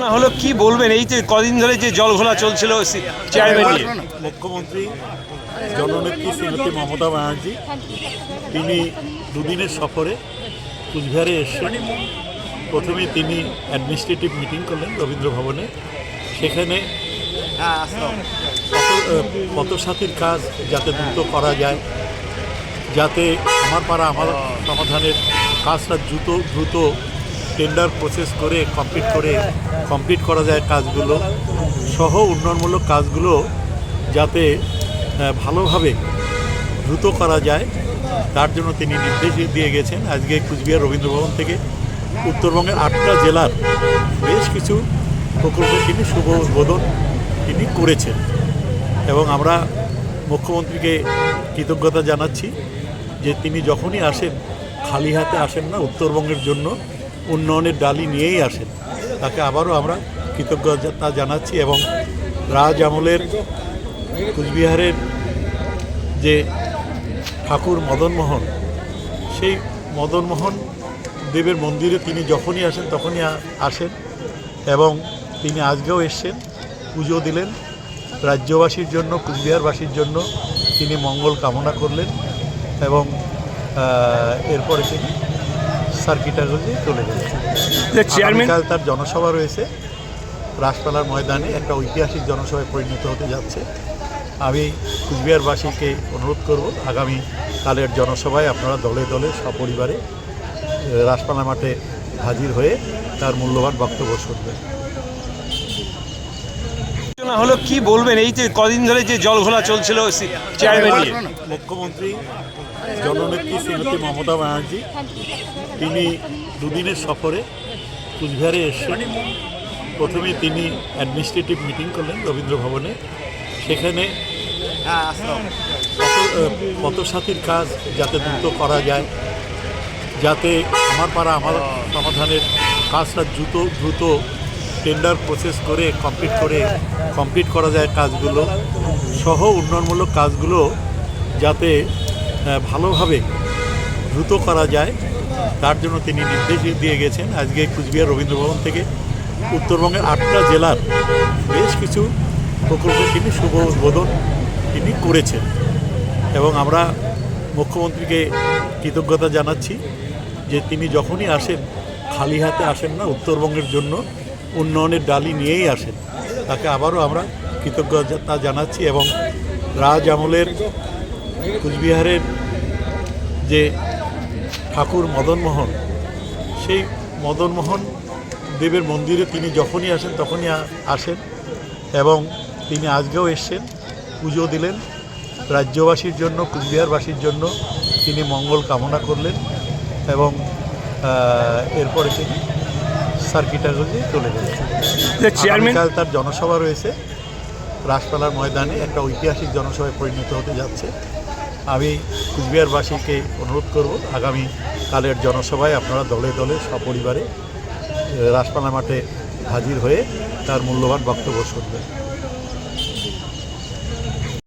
না হলো কি বলবেন? এই যে কদিন ধরে যে জল ঘোলা চলছিল মুখ্যমন্ত্রী, জননেত্রী শ্রীমতী মমতা ব্যানার্জি, তিনি দুদিনের সফরে কুচবিহারে এসেছেন প্রথমে তিনি অ্যাডমিনিস্ট্রেটিভ মিটিং করলেন রবীন্দ্র ভবনে। সেখানে পথ- পথসাথীর কাজ যাতে দ্রুত করা যায়, যাতে আমার পাড়া আমার সমাধানের কাজটা দ্রুত দ্রুত টেন্ডার প্রসেস করে কমপ্লিট করে কমপ্লিট করা যায় কাজগুলো, সহ উন্নয়নমূলক কাজগুলো যাতে ভালোভাবে দ্রুত করা যায়, তার জন্য তিনি নির্দেশ দিয়ে গেছেন। আজকে কুচবিহার রবীন্দ্রভবন থেকে উত্তরবঙ্গের আটটা জেলার বেশ কিছু প্রকল্পের তিনি শুভ উদ্বোধন তিনি করেছেন। এবং আমরা মুখ্যমন্ত্রীকে কৃতজ্ঞতা জানাচ্ছি যে তিনি যখনই আসেন, খালি হাতে আসেন না উত্তরবঙ্গের জন্য উন্নয়নের ডালি নিয়েই আসেন। তাকে আবারও আমরা কৃতজ্ঞতা জানাচ্ছি এবং রাজ আমলের কুচবিহারের যে ঠাকুর মদনমোহন সেই মদনমোহন দেবের মন্দিরে তিনি যখনই আসেন তখনই আসেন এবং তিনি আজকেও এসছেন, পুজো দিলেন। রাজ্যবাসীর জন্য, কুচবিহারবাসীর জন্য তিনি মঙ্গল কামনা করলেন এবং এরপরে তিনি সার্কিটাগঞ্জে চলে গেছে। চেয়ারম্যান তার জনসভা রয়েছে। রাসপালার ময়দানে একটা ঐতিহাসিক জনসভায় পরিণত হতে যাচ্ছে। আমি কুচবিহারবাসীকে অনুরোধ করব আগামী কালের জনসভায় আপনারা দলে দলে সপরিবারে রাসপালা মাঠে হাজির হয়ে তার মূল্যবান বক্তব্য শুনবেন। না হলো কি বলবেন? এই যে কদিন ধরে যে জল ঘোলা চলছিল চেয়ারম্যান নিয়ে। মুখ্যমন্ত্রী, জননেত্রী শ্রীমতী মমতা ব্যানার্জি, তিনি দুদিনের সফরে কুচবিহারে এসেছেন প্রথমে তিনি অ্যাডমিনিস্ট্রেটিভ মিটিং করলেন রবীন্দ্র ভবনে। সেখানে পথসাথীর কাজ যাতে দ্রুত করা যায়, যাতে আমার পাড়া আমার সমাধানের কাজটা দ্রুত দ্রুত টেন্ডার প্রসেস করে কমপ্লিট করে কমপ্লিট করা যায় কাজগুলো, সহ উন্নয়নমূলক কাজগুলো যাতে ভালোভাবে দ্রুত করা যায়, তার জন্য তিনি নির্দেশ দিয়ে গেছেন। আজকে কুচবিহার রবীন্দ্রভবন থেকে উত্তরবঙ্গের আটটা জেলার বেশ কিছু প্রকল্পের তিনি শুভ উদ্বোধন তিনি করেছেন এবং আমরা মুখ্যমন্ত্রীকে কৃতজ্ঞতা জানাচ্ছি যে তিনি যখনই আসেন, খালি হাতে আসেন না উত্তরবঙ্গের জন্য উন্নয়নের ডালি নিয়েই আসেন। তাকে আবারও আমরা কৃতজ্ঞতা জানাচ্ছি এবং রাজ আমলের কুচবিহারের যে ঠাকুর মদনমোহন, সেই মদনমোহন দেবের মন্দিরে তিনি যখনই আসেন তখনই আসেন এবং তিনি আজকেও এসছেন, পুজো দিলেন। রাজ্যবাসীর জন্য, কুচবিহারবাসীর জন্য তিনি মঙ্গল কামনা করলেন এবং এরপরে তিনি সার্কিটাগঞ্জে চলে গেছে চেয়ারম্যান তার জনসভা রয়েছে। রাসপালার ময়দানে একটা ঐতিহাসিক জনসভায় পরিণত হতে যাচ্ছে। আমি কুচবিহারবাসীকে অনুরোধ করব আগামী কালের জনসভায় আপনারা দলে দলে সপরিবারে রাসপালা মাঠে হাজির হয়ে তার মূল্যবান বক্তব্য শুনবেন।